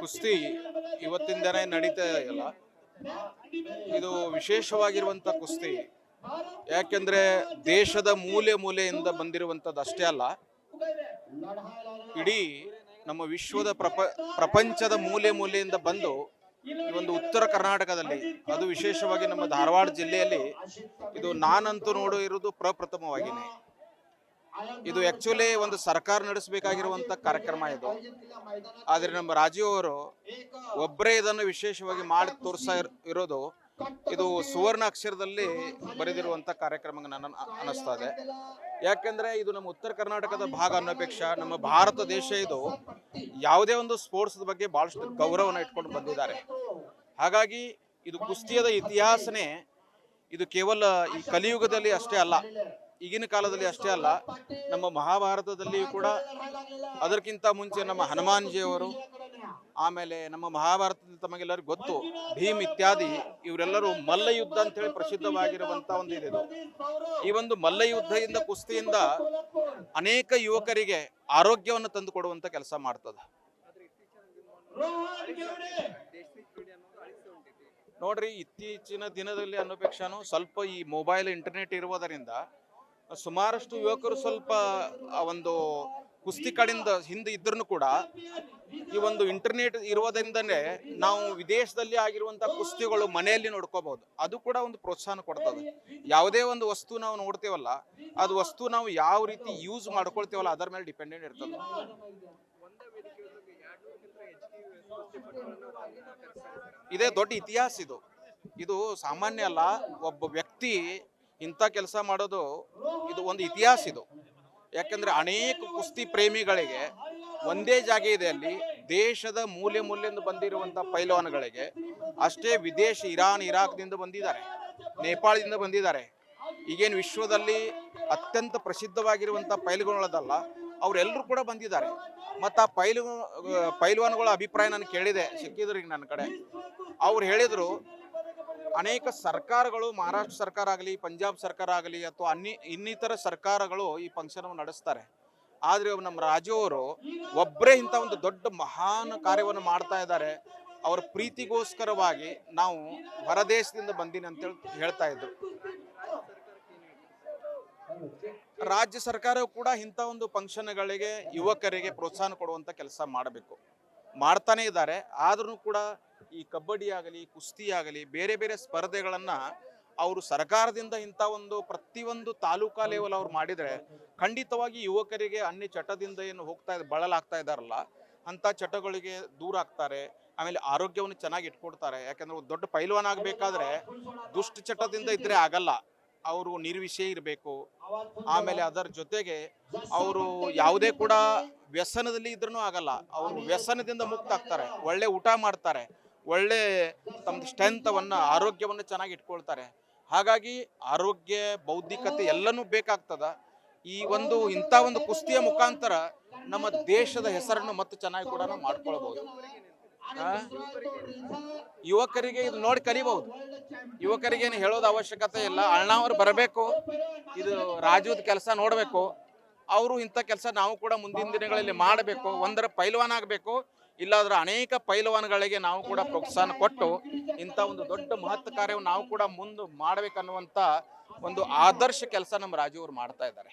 ಕುಸ್ತಿ ಇವತ್ತಿಂದನೇ ದಿನ ನಡೀತಾ ಇಲ್ಲ ಇದು ವಿಶೇಷವಾಗಿರುವಂಥ ಕುಸ್ತಿ. ಯಾಕೆಂದ್ರೆ ದೇಶದ ಮೂಲೆ ಮೂಲೆಯಿಂದ ಬಂದಿರುವಂಥದ್ದು ಅಷ್ಟೇ ಅಲ್ಲ, ಇಡೀ ನಮ್ಮ ವಿಶ್ವದ ಪ್ರಪ, ಪ್ರಪಂಚದ ಮೂಲೆ ಮೂಲೆಯಿಂದ ಬಂದು ಈ ಒಂದು ಉತ್ತರ ಕರ್ನಾಟಕದಲ್ಲಿ, ಅದು ವಿಶೇಷವಾಗಿ ನಮ್ಮ ಧಾರವಾಡ ಜಿಲ್ಲೆಯಲ್ಲಿ ಇದು ನಾನಂತೂ ನೋಡಿರುವುದು ಪ್ರಪ್ರಥಮವಾಗಿನೇ. ಇದು ಆಕ್ಚುಲಿ ಒಂದು ಸರ್ಕಾರ ನಡೆಸಬೇಕಾಗಿರುವಂತ ಕಾರ್ಯಕ್ರಮ ಇದು. ಆದ್ರೆ ನಮ್ಮ ರಾಜೀವ್ ಅವರು ಒಬ್ಬರೇ ಇದನ್ನು ವಿಶೇಷವಾಗಿ ಮಾಡಿ ತೋರಿಸ್ತಾ ಇರೋದು, ಇದು ಸುವರ್ಣ ಅಕ್ಷರದಲ್ಲಿ ಬರೆದಿರುವಂತ ಕಾರ್ಯಕ್ರಮ ನನ್ನ ಅನಿಸ್ತಾ ಇದೆ. ಯಾಕೆಂದ್ರೆ ಇದು ನಮ್ಮ ಉತ್ತರ ಕರ್ನಾಟಕದ ಭಾಗ ಅನ್ನೋಪೇಕ್ಷ ನಮ್ಮ ಭಾರತ ದೇಶ ಇದು ಯಾವುದೇ ಒಂದು ಸ್ಪೋರ್ಟ್ಸ್ ಬಗ್ಗೆ ಬಹಳಷ್ಟು ಗೌರವನ ಇಟ್ಕೊಂಡು ಬಂದಿದ್ದಾರೆ. ಹಾಗಾಗಿ ಇದು ಕುಸ್ತಿಯದ ಇತಿಹಾಸನೇ ಇದು ಕೇವಲ ಈ ಕಲಿಯುಗದಲ್ಲಿ ಅಷ್ಟೇ ಅಲ್ಲ ಈಗಿನ ಕಾಲದಲ್ಲಿ ಅಷ್ಟೇ ಅಲ್ಲ, ನಮ್ಮ ಮಹಾಭಾರತದಲ್ಲಿಯೂ ಕೂಡ ಅದಕ್ಕಿಂತ ಮುಂಚೆ ನಮ್ಮ ಹನುಮಾನ್ಜಿಯವರು, ಆಮೇಲೆ ನಮ್ಮ ಮಹಾಭಾರತದಲ್ಲಿ ತಮಗೆಲ್ಲರಿಗೂ ಗೊತ್ತು, ಭೀಮ್ ಇತ್ಯಾದಿ ಇವರೆಲ್ಲರೂ ಮಲ್ಲ ಯುದ್ಧ ಅಂತ ಹೇಳಿ ಪ್ರಸಿದ್ಧವಾಗಿರುವಂತ ಒಂದು ಇದು. ಈ ಒಂದು ಮಲ್ಲ ಯುದ್ಧದಿಂದ ಕುಸ್ತಿಯಿಂದ ಅನೇಕ ಯುವಕರಿಗೆ ಆರೋಗ್ಯವನ್ನು ತಂದು ಕೊಡುವಂತ ಕೆಲಸ ಮಾಡ್ತದೆ. ನೋಡ್ರಿ, ಇತ್ತೀಚಿನ ದಿನದಲ್ಲಿ ಅನ್ನೋಪೇಕ್ಷಾನು ಸ್ವಲ್ಪ ಈ ಮೊಬೈಲ್, ಇಂಟರ್ನೆಟ್ ಇರುವುದರಿಂದ ಸುಮಾರಷ್ಟು ಯುವಕರು ಸ್ವಲ್ಪ ಆ ಒಂದು ಕುಸ್ತಿ ಕಡೆಯಿಂದ ಹಿಂದೆ ಇದ್ರೂ ಕೂಡ ಈ ಒಂದು ಇಂಟರ್ನೆಟ್ ಇರೋದ್ರಿಂದನೇ ನಾವು ವಿದೇಶದಲ್ಲಿ ಆಗಿರುವಂತಹ ಕುಸ್ತಿಗಳು ಮನೆಯಲ್ಲಿ ನೋಡ್ಕೋಬಹುದು. ಅದು ಕೂಡ ಒಂದು ಪ್ರೋತ್ಸಾಹ ಕೊಡ್ತದೆ. ಯಾವುದೇ ಒಂದು ವಸ್ತು ನಾವು ನೋಡ್ತೇವಲ್ಲ, ಅದು ವಸ್ತು ನಾವು ಯಾವ ರೀತಿ ಯೂಸ್ ಮಾಡ್ಕೊಳ್ತೇವಲ್ಲ ಅದರ ಮೇಲೆ ಡಿಪೆಂಡೆಂಟ್ ಇರ್ತದೆ. ಇದೇ ದೊಡ್ಡ ಇತಿಹಾಸ ಇದು. ಇದು ಸಾಮಾನ್ಯ ಅಲ್ಲ, ಒಬ್ಬ ವ್ಯಕ್ತಿ ಇಂಥ ಕೆಲಸ ಮಾಡೋದು ಇದು ಒಂದು ಇತಿಹಾಸ ಇದು. ಯಾಕಂದ್ರೆ ಅನೇಕ ಕುಸ್ತಿ ಪ್ರೇಮಿಗಳಿಗೆ ಒಂದೇ ಜಾಗ ಇದೆ ಅಲ್ಲಿ, ದೇಶದ ಮೂಲೆ ಮೂಲೆಯಿಂದ ಬಂದಿರುವಂಥ ಪೈಲವಾನ್ಗಳಿಗೆ, ಅಷ್ಟೇ ವಿದೇಶ, ಇರಾನ್, ಇರಾಕ್ದಿಂದ ಬಂದಿದ್ದಾರೆ, ನೇಪಾಳದಿಂದ ಬಂದಿದ್ದಾರೆ. ಈಗೇನು ವಿಶ್ವದಲ್ಲಿ ಅತ್ಯಂತ ಪ್ರಸಿದ್ಧವಾಗಿರುವಂತ ಪೈಲ್ಗಳದಲ್ಲ ಅವರೆಲ್ಲರೂ ಕೂಡ ಬಂದಿದ್ದಾರೆ. ಮತ್ತು ಆ ಪೈಲು ಪೈಲ್ವಾನ್ಗಳ ಅಭಿಪ್ರಾಯ ನಾನು ಕೇಳಿದೆ, ಸಿಕ್ಕಿದ್ರು ಈಗ ನನ್ನ ಕಡೆ. ಅವ್ರು ಹೇಳಿದ್ರು ಅನೇಕ ಸರ್ಕಾರಗಳು, ಮಹಾರಾಷ್ಟ್ರ ಸರ್ಕಾರ ಆಗಲಿ, ಪಂಜಾಬ್ ಸರ್ಕಾರ ಆಗಲಿ ಅಥವಾ ಅನ್ನಿ, ಇನ್ನಿತರ ಸರ್ಕಾರಗಳು ಈ ಫಂಕ್ಷನ್ ನಡೆಸ್ತಾರೆ. ಆದರೆ ನಮ್ಮ ರಾಜವರು ಒಬ್ಬರೇ ಇಂಥ ಒಂದು ದೊಡ್ಡ ಮಹಾನ್ ಕಾರ್ಯವನ್ನು ಮಾಡ್ತಾ ಇದ್ದಾರೆ. ಅವರ ಪ್ರೀತಿಗೋಸ್ಕರವಾಗಿ ನಾವು ಹೊರದೇಶದಿಂದ ಬಂದೀನಿ ಅಂತೇಳಿ ಹೇಳ್ತಾ ಇದ್ರು. ರಾಜ್ಯ ಸರ್ಕಾರವು ಕೂಡ ಇಂಥ ಒಂದು ಫಂಕ್ಷನ್ಗಳಿಗೆ ಯುವಕರಿಗೆ ಪ್ರೋತ್ಸಾಹ ಕೊಡುವಂಥ ಕೆಲಸ ಮಾಡಬೇಕು. ಮಾಡ್ತಾನೆ ಇದ್ದಾರೆ. ಆದ್ರೂ ಕೂಡ ಈ ಕಬಡ್ಡಿ ಆಗಲಿ ಕುಸ್ತಿ ಆಗಲಿ ಬೇರೆ ಬೇರೆ ಸ್ಪರ್ಧೆಗಳನ್ನ ಅವರು ಸರ್ಕಾರದಿಂದ ಇಂಥ ಒಂದು ಪ್ರತಿಯೊಂದು ತಾಲೂಕಾ ಲೆವೆಲ್ ಅವ್ರು ಮಾಡಿದ್ರೆ ಖಂಡಿತವಾಗಿ ಯುವಕರಿಗೆ ಅನ್ಯ ಚಟದಿಂದ ಏನು ಹೋಗ್ತಾ ಬಳಲಾಗ್ತಾ ಇದಾರಲ್ಲ ಅಂತ ಚಟಗಳಿಗೆ ದೂರ ಆಗ್ತಾರೆ. ಆಮೇಲೆ ಆರೋಗ್ಯವನ್ನು ಚೆನ್ನಾಗಿ ಇಟ್ಕೊಡ್ತಾರೆ. ಯಾಕಂದ್ರೆ ದೊಡ್ಡ ಪೈಲ್ವಾನ್ ಆಗ್ಬೇಕಾದ್ರೆ ದುಷ್ಟ ಚಟದಿಂದ ಇದ್ರೆ ಆಗಲ್ಲ. ಅವರು ನಿರ್ವಿಷಯ ಇರಬೇಕು. ಆಮೇಲೆ ಅದರ ಜೊತೆಗೆ ಅವರು ಯಾವುದೇ ಕೂಡ ವ್ಯಸನದಲ್ಲಿ ಇದ್ರೂ ಆಗಲ್ಲ. ಅವರು ವ್ಯಸನದಿಂದ ಮುಕ್ತ ಆಗ್ತಾರೆ ಒಳ್ಳೆ ಊಟ ಮಾಡ್ತಾರೆ. ಒಳ್ಳೆ ತಮ್ಮ ಸ್ಟ್ರೆಂತವನ್ನ ಆರೋಗ್ಯವನ್ನು ಚೆನ್ನಾಗಿ ಇಟ್ಕೊಳ್ತಾರೆ. ಹಾಗಾಗಿ ಆರೋಗ್ಯ ಬೌದ್ಧಿಕತೆ ಎಲ್ಲನೂ ಬೇಕಾಗ್ತದ. ಈ ಒಂದು ಇಂಥ ಒಂದು ಕುಸ್ತಿಯ ಮುಖಾಂತರ ನಮ್ಮ ದೇಶದ ಹೆಸರನ್ನು ಮತ್ತೆ ಚೆನ್ನಾಗಿ ಕೂಡ ನಾವು ಮಾಡ್ಕೊಳ್ಬಹುದು ಯುವಕರಿಗೆ ಇದು ನೋಡಿ ಕಲಿಬಹುದು. ಯುವಕರಿಗೆ ಏನು ಹೇಳೋದು ಅವಶ್ಯಕತೆ ಇಲ್ಲ. ಅಣ್ಣಾವ್ರು ಬರಬೇಕು. ಇದು ರಾಜುದ ಕೆಲಸ ನೋಡಬೇಕು. ಅವರು ಇಂಥ ಕೆಲಸ ನಾವು ಕೂಡ ಮುಂದಿನ ದಿನಗಳಲ್ಲಿ ಮಾಡಬೇಕು. ಒಂದರ ಪೈಲ್ವಾನ್ ಆಗಬೇಕು. ಇಲ್ಲಾದ್ರೆ ಅನೇಕ ಪೈಲ್ವಾನ್ಗಳಿಗೆ ನಾವು ಕೂಡ ಪ್ರೋತ್ಸಾಹ ಕೊಟ್ಟು ಇಂಥ ಒಂದು ದೊಡ್ಡ ಮಹತ್ವ ಕಾರ್ಯವನ್ನು ನಾವು ಕೂಡ ಮುಂದೆ ಮಾಡಬೇಕನ್ನುವಂಥ ಒಂದು ಆದರ್ಶ ಕೆಲಸ ನಮ್ಮ ರಾಜು ಅವರು ಮಾಡ್ತಾ ಇದ್ದಾರೆ.